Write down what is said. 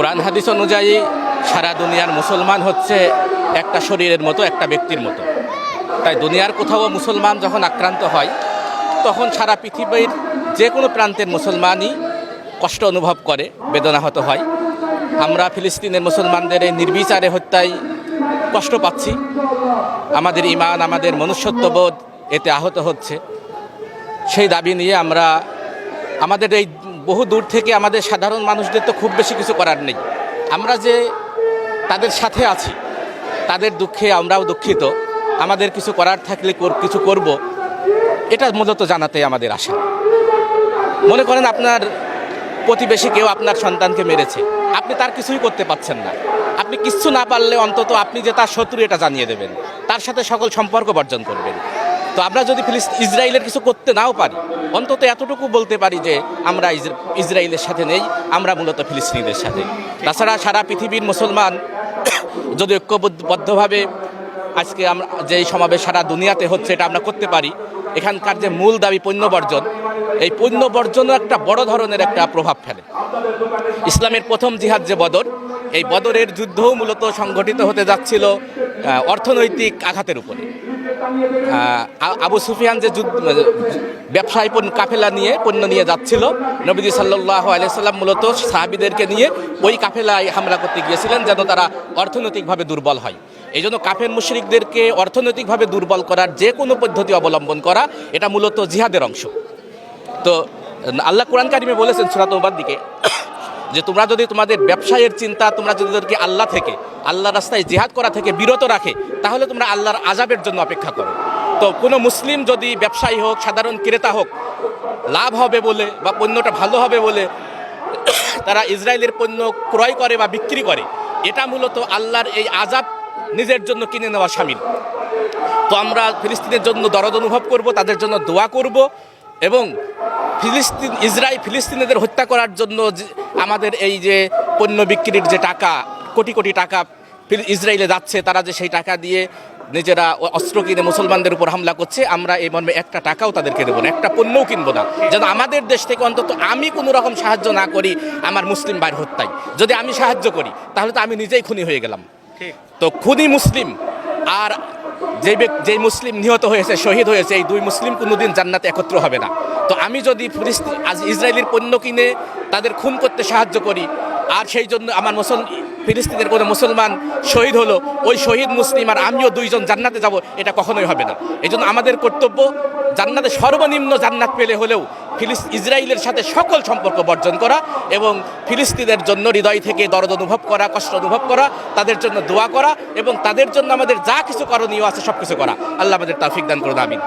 কোরআন হাদিস অনুযায়ী সারা দুনিয়ার মুসলমান হচ্ছে একটা শরীরের মতো, একটা ব্যক্তির মতো। তাই দুনিয়ার কোথাও মুসলমান যখন আক্রান্ত হয়, তখন সারা পৃথিবীর যে কোনো প্রান্তের মুসলমানই কষ্ট অনুভব করে, বেদনাহত হয়। আমরা ফিলিস্তিনের মুসলমানদের এই নির্বিচারে হত্যায় কষ্ট পাচ্ছি। আমাদের ইমান, আমাদের মনুষ্যত্ববোধ এতে আহত হচ্ছে। সেই দাবি নিয়ে আমরা আমাদের এই বহু দূর থেকে আমাদের সাধারণ মানুষদের তো খুব বেশি কিছু করার নেই। আমরা যে তাদের সাথে আছি, তাদের দুঃখে আমরাও দুঃখিত। আমাদের কিছু করার থাকলে কিছু করব, এটা মূলত জানাতে আমাদের আশা। মনে করেন আপনার প্রতিবেশী কেউ আপনার সন্তানকে মেরেছে, আপনি তার কিছুই করতে পারছেন না। আপনি কিচ্ছু না পারলে অন্তত আপনি যে তার শত্রু, এটা জানিয়ে দেবেন। তার সাথে সকল সম্পর্ক বর্জন করবেন। তো আমরা যদি ফিলিস- ইসরায়েলের কিছু করতে নাও পারি, অন্তত এতটুকু বলতে পারি যে আমরা ইসরায়েলের সাথে নেই, আমরা মূলত ফিলিস্তিনিদের সাথে। তাছাড়া সারা পৃথিবীর মুসলমান যদি ঐক্যবদ্ধভাবে আজকে আমরা যে সমাবেশ সারা দুনিয়াতে হচ্ছে এটা আমরা করতে পারি, এখানকার যে মূল দাবি পণ্য বর্জন, এই পণ্য বর্জনও একটা বড় ধরনের একটা প্রভাব ফেলে। ইসলামের প্রথম জিহাদ যে বদর, এই বদরের যুদ্ধও মূলত সংগঠিত হতে যাচ্ছিল অর্থনৈতিক আঘাতের উপরে। আবু সুফিয়ান যে যুদ্ধ ব্যবসায়ী কাফেলা নিয়ে পণ্য নিয়ে যাচ্ছিল, নবীজি সাল্লাহ আলাইসাল্লাম মূলত সাহাবিদেরকে নিয়ে ওই কাফেলায় হামলা করতে গিয়েছিলেন যেন তারা অর্থনৈতিকভাবে দুর্বল হয়। এই জন্য কাফের মুশরিকদেরকে অর্থনৈতিকভাবে দুর্বল করার যে কোনো পদ্ধতি অবলম্বন করা, এটা মূলত জিহাদের অংশ। তো, আল্লাহ কোরআন কারিমে বলেছেন সুরাত দিকে যে তোমরা যদি তোমাদের ব্যবসায়ের চিন্তা, তোমরা যদি ওদেরকে আল্লাহ থেকে, আল্লাহ রাস্তায় জেহাদ করা থেকে বিরত রাখে, তাহলে তোমরা আল্লাহর আজাবের জন্য অপেক্ষা করো। তো কোনো মুসলিম যদি ব্যবসায়ী হোক, সাধারণ ক্রেতা হোক, লাভ হবে বলে বা পণ্যটা ভালো হবে বলে তারা ইসরায়েলের পণ্য ক্রয় করে বা বিক্রি করে, এটা মূলত আল্লাহর এই আজাব নিজের জন্য কিনে নেওয়া সামিল। তো আমরা ফিলিস্তিনের জন্য দরদ অনুভব করব, তাদের জন্য দোয়া করব এবং ফিলিস্তিন ইসরায়েল ফিলিস্তিনিদের হত্যা করার জন্য যে আমাদের এই যে পণ্য বিক্রির যে টাকা কোটি কোটি টাকা ইসরায়েলে যাচ্ছে তারা যে সেই টাকা দিয়ে নিজেরা অস্ত্র কিনে মুসলমানদের উপর হামলা করছে আমরা এই মর্মে একটা টাকাও তাদেরকে দেবো না একটা পণ্যও কিনবো না। যেন আমাদের দেশ থেকে অন্তত আমি কোনো রকম সাহায্য না করি আমার মুসলিম ভাইয়ের হত্যায়। যদি আমি সাহায্য করি তাহলে তো আমি নিজেই খুনি হয়ে গেলাম। তো খুনি মুসলিম আর যে যেই মুসলিম নিহত হয়েছে, শহীদ হয়েছে, এই দুই মুসলিম কোনোদিন জান্নাতে একত্র হবে না। তো আমি যদি ফিলিস্তিন আজ ইসরায়েলের পণ্য কিনে তাদের খুন করতে সাহায্য করি, আর সেই জন্য আমার মুসল ফিলিস্তিনের কোনো মুসলমান শহীদ হলো, ওই শহীদ মুসলিম আর আমিও দুইজন জান্নাতে যাব, এটা কখনোই হবে না। এই আমাদের কর্তব্য জান্নাতে সর্বনিম্ন জান্নাত পেলে হলেও ফিলিস ইসরায়েলের সাথে সকল সম্পর্ক বর্জন করা এবং ফিলিস্তিনের জন্য হৃদয় থেকে দরদ অনুভব করা, কষ্ট অনুভব করা, তাদের জন্য দোয়া করা এবং তাদের জন্য আমাদের যা কিছু করণীয় আছে সব কিছু করা। আল্লাহ আমাদের তাফিক দান করুন, আমিন।